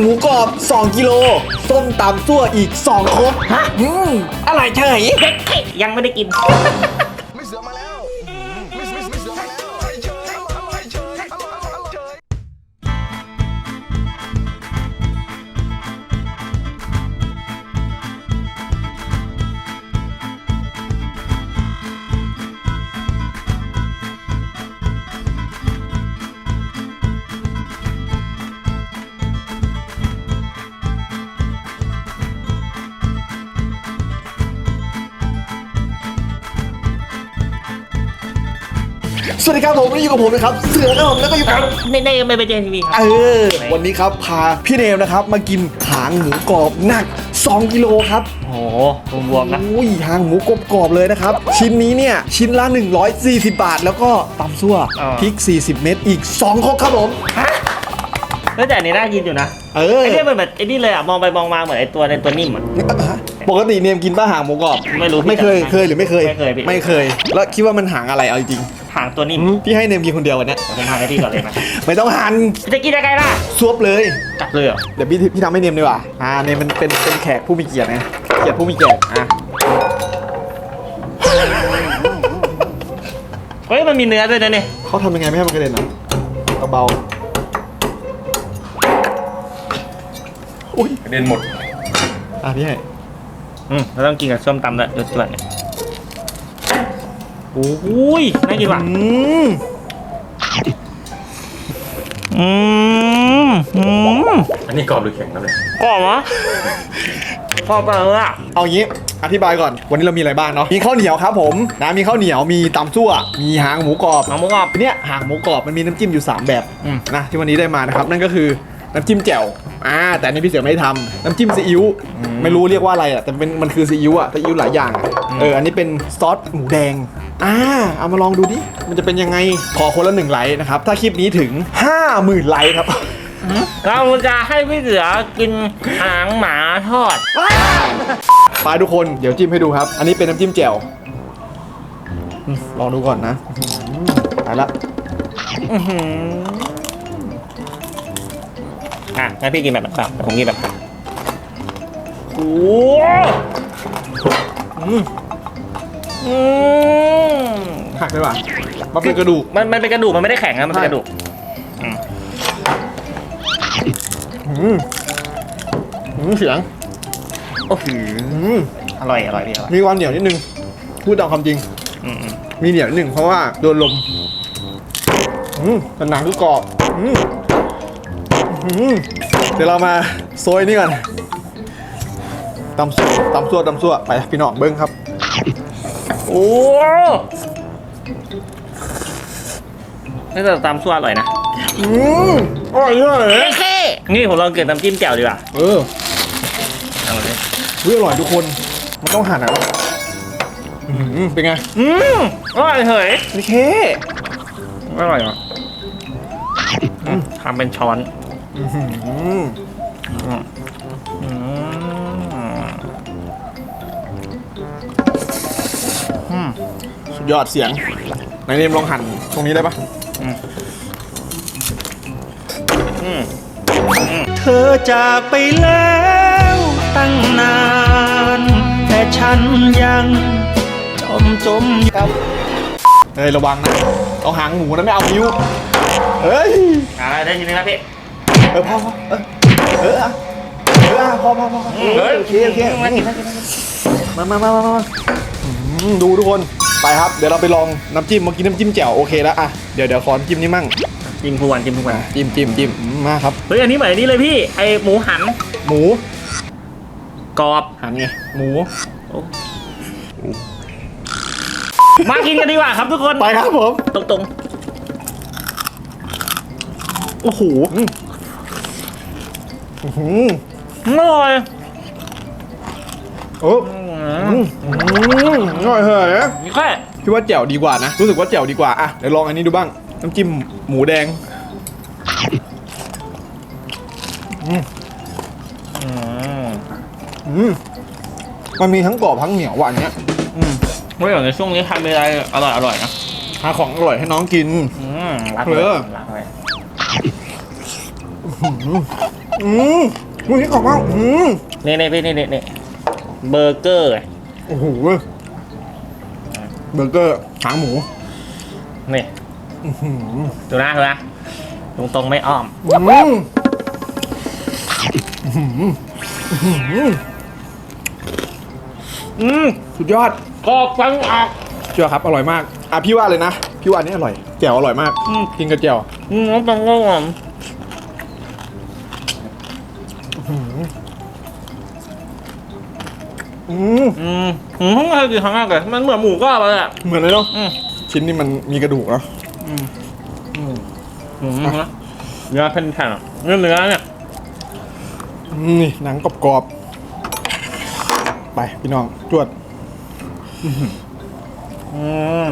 หมูกรอบ 2 กิโล ส้มตำซั่วอีก 2ครกฮะอืมอร่อยเฉยเด็กเท่ยังไม่ได้กิน ไม่เสือมาแล้ว สวัสดีครับผมวันนี้อยู่กับผมนะครับเสือครับผมแล้วก็อยู่กับในในไม่ไปเจนทีวีครับ เออวันนี้ครับพาพี่เนมนะครับมากินหางหมูกรอบหนัก 2 กิโลครับโอ้โหรวมๆนะอุ้ยหางหมูกรอบๆเลยนะครับ ชิ้นนี้เนี่ยชิ้นละ 140 บาท แล้วก็ตำซั่วพริก 40 เม็ดอีก2ครกครับผมฮะเฮ้ยแต่อันนี้น่ากินอยู่นะเออไอ้เนี่ยมันแบบไอ้นี่เลยอะมองไปมองมาเหมือนไอ้ตัวในตัวนิ่มอะ ปกติเนมกินป้าหางหมูกรอบไม่รู้ไม่เคยพี่เคยหรือไม่เคยไม่เคยพี่ ไม่เคย แล้วคิดว่ามันหางอะไรเอาจริง หางตัวนิ่มๆพี่ให้เนมกินคนเดียววันเนี้ยผมทานให้พี่ก่อนเลยนะไม่ต้องหั่นจะกินยังไงล่ะซวบเลยจับเลยเหรอเดี๋ยวพี่พี่ทำให้เนมดีกว่าอ่าเนมมันเป็นเป็นแขกผู้มีเกียรติไงเกียรติผู้มีเกียรติอะเฮ้ยมันมีเนื้อด้วยนะเนี่ยเขาทำยังไงไม่ให้มันกระเด็นอะเบาๆอุ้ยเด่นหมดอะพี่ให้อืมเราต้องกินกับส้มตำด้วยรสชาติเนี่ย โอ้ยน่ากินว่ะอืมอืมอืมอันนี้กรอบหรือแข็งครับเนี่ยกรอบเหรอกรอบเลยอะเอางี้อธิบายก่อน วันนี้เรามีอะไรบ้างเนาะ มีข้าวเหนียวครับผมนะมีข้าวเหนียว มีตำซั่ว มีหางหมูกรอบหางหมูกรอบทีเนี้ยหางหมูกรอบมันมีน้ำจิ้มอยู่ 3 แบบอืมนะที่วันนี้ได้มานะครับ นั่นก็คือ น้ำจิ้มแจ่วอ่าแต่อันนี้พี่เสือไม่ได้ทำน้ำจิ้มซีอิ๊วไม่รู้เรียกว่าอะไรอะแต่เป็นมันคือซีอิ๊วอะซีอิ๊วหลายอย่างอะเอออันนี้เป็นซอสหมูแดงอ่าเอามาลองดูดิมันจะเป็นยังไงขอคนละหนึ่งไลค์นะครับถ้าคลิปนี้ถึง 50,000ไลค์ครับ เราจะให้พี่เสือกินหางหมาทอด ไปทุกคนเดี๋ยวจิ้มให้ดูครับ อันนี้เป็นน้ำจิ้มแจ่วอืมลองดูก่อนนะอื้อหือตายละอื้อหือ อะงั้นพี่กินแบบแบบผมกินแบบโอ้อืมอืมหักเลยว่ะมันเป็นกระดูก มันมันเป็นกระดูกมันไม่ได้แข็งนะมันเป็นกระดูกอืมอืมเสียงโอ้โหอืมอร่อยอร่อยพี่อร่อยมีความเหนียวนิดนึง พูดตามความจริง อืมอืมมีเหนียวนิดนึงเพราะว่าโดนลมอืมแต่หนังคือกรอบอืมอืม เดี๋ยวเรามาโซยนี่ก่อนตำซั่วตำซั่วตำซั่วไปพี่น้องเบิ้งครับ โอ้นี่แต่ตามซั่วอร่อยนะอืมอร่อยเยอะเลยเท่นี่ผมลองเกิดน้ำจิ้มแจ่วดีกว่าเออเอาเลยเฮ้ยอร่อยทุกคน มันต้องหั่นอะอืมเป็นไง อืมอร่อยเฉยโอเคอร่อยอะอืมทำเป็นช้อนอืมอืมอืม สุดยอดเสียงไหนเนมลองหั่นตรงนี้ได้ปะเธอจากไปแล้วตั้งนาน แต่ฉันยังจมจมอยู่ครับเฮ้ย ระวังนะ เอาหางหมูนะไม่เอานิ้ว เฮ้ย อ่าได้ทีนึงแล้วพี่ เออพอพอเออเอออะเอออะพอพอพอเออโอเคโอเคมากินมามามามามามาอืมดูทุกคนไปครับเดี๋ยวเราไปลองน้ำจิ้มเมื่อกี้น้ำจิ้มแจ่วโอเคแล้วอะเดี๋ยวเดี๋ยวขอน้ำจิ้มนี่มั่งจิ้มทุกวันจิ้มทุกวันจิ้มจิ้มจิ้มอืมมาครับ เฮ้ยอันนี้เหมือนอันนี้เลยพี่ไอหมูหันหมูกรอบ หันไงหมู มากินกันดีกว่าครับทุกคนไปครับผมตรงตรงโอ้โหอืม อื้อหือๆอร่อยโอ้อืมอืมอร่อยเหรอนี่แค่พี่ว่าแจ่วดีกว่านะ รู้สึกว่าแจ่วดีกว่า อะ เดี๋ยวลองอันนี้ดูบ้าง น้ำจิ้มหมูแดงอืมอืมมันมีทั้งกรอบทั้งเหนียวหวานเนี้ยอืมเมื่ออย่างในช่วงนี้ทำอะไรอร่อยอร่อยๆนะหาของอร่อยให้น้องกิน อืมรักเลยเออรักเลย อื มลูกนี้กรอบมากอืมนี่นี่พี่นี่นี่นี่เบอร์เกอร์ โอ้โหเว้ยเบอร์เกอร์หางหมูนี่ดูนะดูนะตรงตรงๆไม่อ้อม อืมอื้อหืออื้อหืออืมสุดยอด กรอบฟังออก เชื่อครับ อร่อยมาก อะพี่ว่าเลยนะ พี่ว่าอันนี้อร่อยแจ่วอร่อยมากอืม กินกับแจ่วอืมน้ำปังก็หอม อืมอืมอืมเพิ่งเคยกินครั้งแรกเลยมันเหมือนหมูกรอบเลยอะเหมือนเลยเนาะอืมชิ้นนี้มันมีกระดูกเนาะอืมเนื้อเป็นแผ่นอะเนื้อเนื้อเนี่ยอืมนี่หนังกรอบๆไปพี่น้องจวดอืม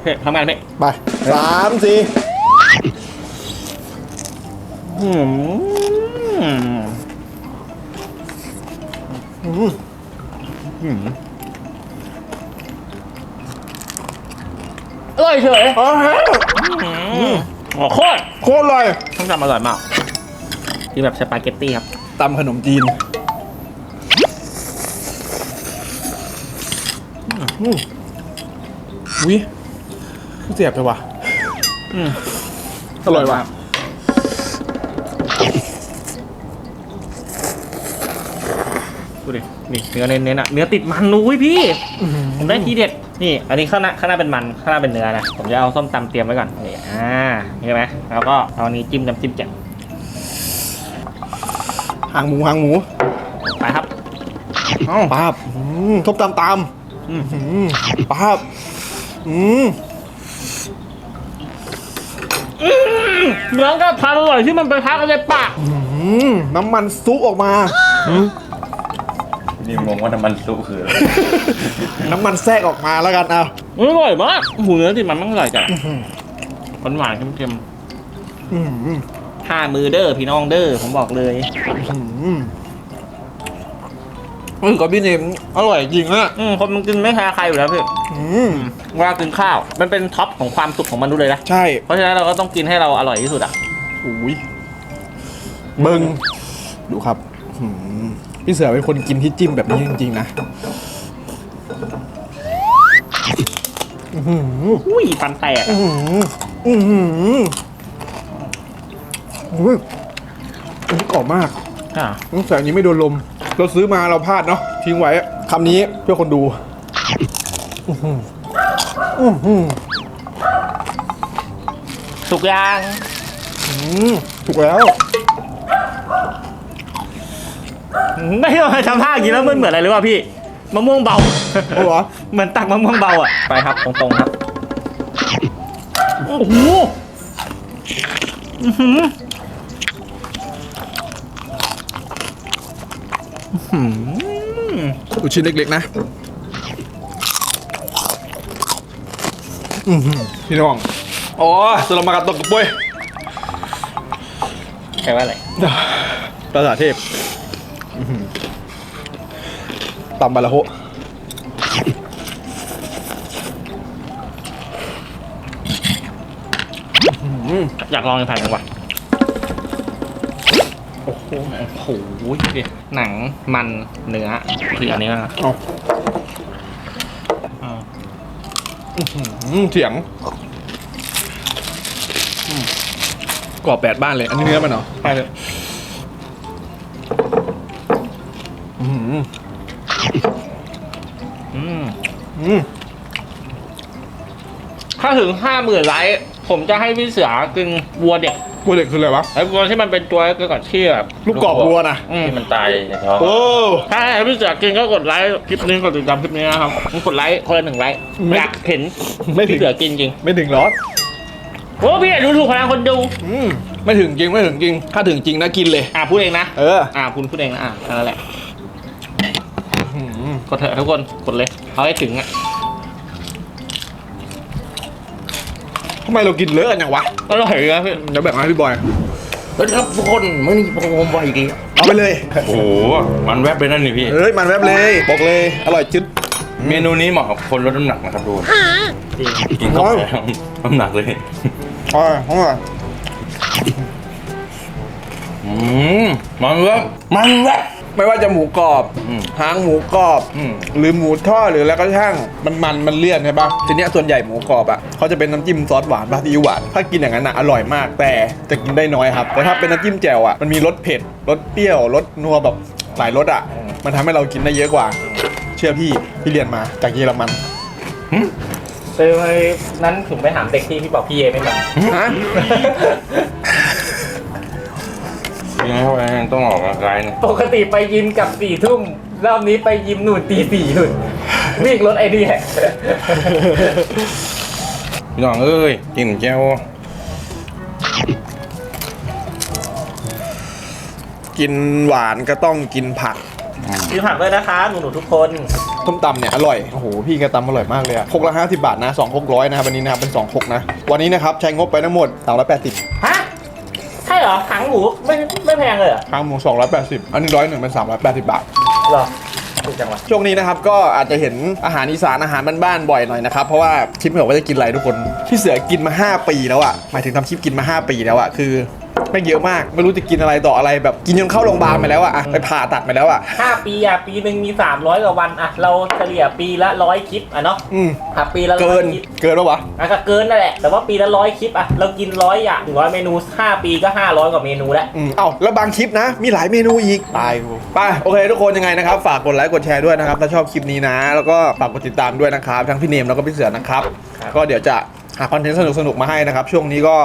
เผ็ดทำงานเผ็ดไปสามสี่อืม อืมอร่อยเฉยอ๋อฮะอืมโอ้โคตรโคตรอร่อยต้องทำอร่อยมากกินแบบสปาเกตตี้ครับตำขนมจีนอืมวิเสียบไปว่ะอืมอร่อยว่ะ ดูดินี่เนื้อเน้นๆอะเนื้อติดมันนุ้ยพี่ผมได้ทีเด็ดนี่อันนี้ข้างหน้าข้างหน้าเป็นมันข้างหน้าเป็นเนื้อนะผมจะเอาส้มตำเตรียมไว้ก่อนนี่อ่าเห็นไหมแล้วก็เอาอันนี้จิ้มน้ำจิ้มแจ่วหางหมูหางหมูไปครับป้าบอืมทบตามตามอืมอืมป้าบอืมเนื้อกระทะอร่อยที่มันไปพักในปากอืมน้ำมันซุปออกมา นี่งงว่าน้ำมันซุปคืออะไรน้ำมันแทรกออกมาแล้วกันเอาอร่อยมากหมูเนื้อติดมันมันอร่อยจัดหวานหวานๆเค็มอืมๆห้ามือเด้อพี่น้องเด้อผมบอกเลยอืมเฮ้ยกับพี่เนมอร่อยจริงอะอืมคนมันกินไม่แพ้ใครอยู่แล้วพี่อืมเวลากินข้าว มันเป็นท็อปของความสุขของมนุษย์เลยนะใช่ เพราะฉะนั้นเราก็ต้องกินให้เราอร่อยที่สุดอะอุ้ยเบิงดูครับอืม พี่เสือเป็นคนกินที่จิ้มแบบนี้จริงๆนะอื้อหืออุ้ยฟันแตก อื้อะอหืออื้อหืออุ้ยอันนี้กรอบมากอะต้องใส่อันนี้ไม่โดนลม เราซื้อมาเราพลาดเนาะทิ้งไว้คำนี้เพื่อคนดู อื้อหืออื้อหือสุกยาง อืมถูกแล้ว ไม่ต้องทำท่าอย่างนี้แล้วมันเหมือนอะไรหรือเปล่าพี่มะม่วงเบาเอาเหรอ เหมือนตักมะม่วงเบาอะไปครับตรงๆครับโอ้โหอื้อหืออื้อหือดูชิ้นเล็กๆนะอือหือพี่น้องอ๋อสลามากาตกกระปุยใช่ว่าอะไร ภาษาเทพอื้อหือ ตำบาลาโฮอืมอยากลองอีกแผ่นหนึ่งว่ะ โอ้โห โอ้โหดิหนังมันเนื้อคืออันนี้นะเอาอืมอืมเสียงอืมกรอบแปดบ้านเลย อันนี้เนื้อมันเหรอใช่เลย อืมอืมอืมถ้าถึงห้าหมื่นไลค์ผมจะให้พี่เสือกินวัวเด็กวัวเด็กคืออะไรวะไอ้วัวที่มันเป็นตัวเกิดก่อนที่แบบลูกกรอบวัวนะอืมที่มันตายในท้องโอ้ถ้าให้พี่เสือกินก็กดไลค์คลิปนี้กดติดตามคลิปนี้นะครับกดไลค์คนละหนึ่งไลค์ไม่อยากเห็นไม่ถึพี่งเสือกินจริง ไม่ถึงร้อนโอ้พี่อย่าดูถูกพลังคนดูอืมไม่ถึงจริงไม่ถึงจริง ถ้าถึงจริงนะกินเลย อ่าพูดเองนะเอออ่าคุณพูดเองนะอ่าแค่นั้นแหละอืมก ดเถอะทุกคน กดเลย เอาให้ถึงอะทำไมเรากินเลอะกันอย่างวะอร่อยนะพี่เดี๋ยวแบ่งให้พี่บอย เฮ้ยครับทุกคนมื่อนี้ผมว่าอีกทีเอาไปเลย โอ้โห มันแวบไปนั่นนี่พี่เอ้ย มันแวบเลย บอกเลย อร่อยจึ๊ดเมนูนี้เหมาะกับคนลดน้ำหนักนะครับทุกคนจริงกินเข้าไปแล้วน้ำหนักเลยอร่อยอร่อยอืมมันแวบมันแวบ ไม่ว่าจะหมูกรอบอืมหางหมูกรอบอืมหรือหมูทอดหรืออะไรก็ช่างมันมันมันเลี่ยนใช่ปะทีเนี้ยส่วนใหญ่หมูกรอบอะเขาจะเป็นน้ำจิ้มซอสหวานปะซีอิ๊วหวานถ้ากินอย่างนั้นอะอร่อยมาก แต่จะกินได้น้อยครับ แต่ถ้าเป็นน้ำจิ้มแจ่วอะมันมีรสเผ็ดรสเปรี้ยวรสนัวแบบหลายรสอะ มันทำให้เรากินได้เยอะกว่า เชื่อพี่พี่เรียนมาจากเยอรมันคือนั้นถึงไปถามเด็กที่พี่บอกพี่เอไม่มันฮะ ยังไงเข้าไปต้องออกกำลังกายเนี่ยปกติไปยิมกับสี่ทุ่มรอบนี้ไปยิมหนุนตีสี่หนุนวิ่งรถไอ้นี่พี่น้องเอ้ยกินแก้วกินหวานก็ต้องกินผักกินผักด้วยนะคะหนูหนูๆทุกคนส้มตำเนี่ยอร่อย โอ้โห พี่แกตำอร่อยมากเลยอะหกละห้าสิบาทนะสองหกร้อยนะครับวันนี้นะครับเป็นสองหกนะ วันนี้นะครับใช้งบไปทั้งหมดสามร้อยแปดสิบฮะ เหรอหางหมูไม่ไม่แพงเลยเหรอข้างหมูสองร้อยแปดสิบอันนี้ร้อยหนึ่งเป็นสามร้อยแปดสิบบาท เหรอถูกจังวะช่วงนี้นะครับก็อาจจะเห็นอาหารอีสานอาหารบ้านๆบ่อยหน่อยนะครับ เพราะว่าคลิปไม่บอกว่าจะกินอะไรทุกคน พี่เสือกินมา 5 ปีแล้วอะหมายถึงทำคลิปกินมา 5 ปีแล้วอะคือ ไม่งเยอะมาก ไม่รู้จะกินอะไรต่ออะไรแบบกินจนเข้าโรงพยาบาลไปแล้วอะอะไปผ่าตัดไปแล้วอะห้าปีอะปีหนึ่งมีสามร้อยกว่าวันอะเราเฉลี่ยปีละร้อยคลิปอะเนาะอืมอะปีละร้เกิอยนคลิปเกินแล้ววะอะก็เกินนั่นแหละแต่ว่าปีละร้อยคลิปอะเรากินร้อยอย่างถึงร้อยเมนูห้าปีก็ห้าร้อยกว่าเมนูแล้ว อืมเอ้าแล้วบางคลิปนะ มีหลายเมนูอีกตายกูไปโอเคทุกคนยังไงนะครับ ฝากกดไลค์กดแชร์ด้วยนะครับถ้าชอบคลิปนี้นะ แล้วก็ฝากกดติดตามด้วยนะครับทั้งพี่เนมแล้วก็พี่เสือนะครับ ก็เดี๋ยวจะ หาคอนเทนต์สนุกๆมาให้นะครับ ช่วงนี้ก็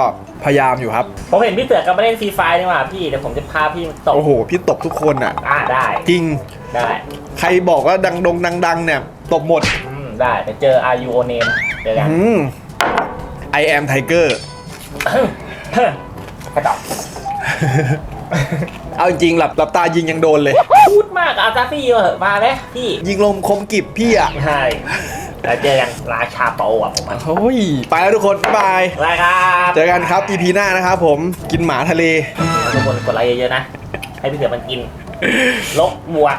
พยายามอยู่ครับ ผมเห็นพี่เสือกำลังเล่นฟรีไฟนี่หว่าพี่เดี๋ยวผมจะพาพี่มาตกโอ้โห พี่ตบทุกคนอะ อ่าได้จริง ได้ใครบอกว่าดังดงดัง ๆ เนี่ยตบหมด อืมได้ไปเจอ R U O Name เจอกันอืม I am Tiger กระดอกเอาจริงๆหลับหลับตายิงยังโดนเลย พูดมากอาซาฟี่เหอะมาไหมพี่ยิงลมคมกิบพี่อะ ใช่ แล้วเจอกันราชาโปอะผมอะโอ้ยไปแล้วทุกคนบ๊ายบายได้ครับเจอกันครับ EP หน้านะครับผมกินหมาทะเลทุกคนกดไลค์เยอะๆนะ ให้พี่เสือมันกินลบบวก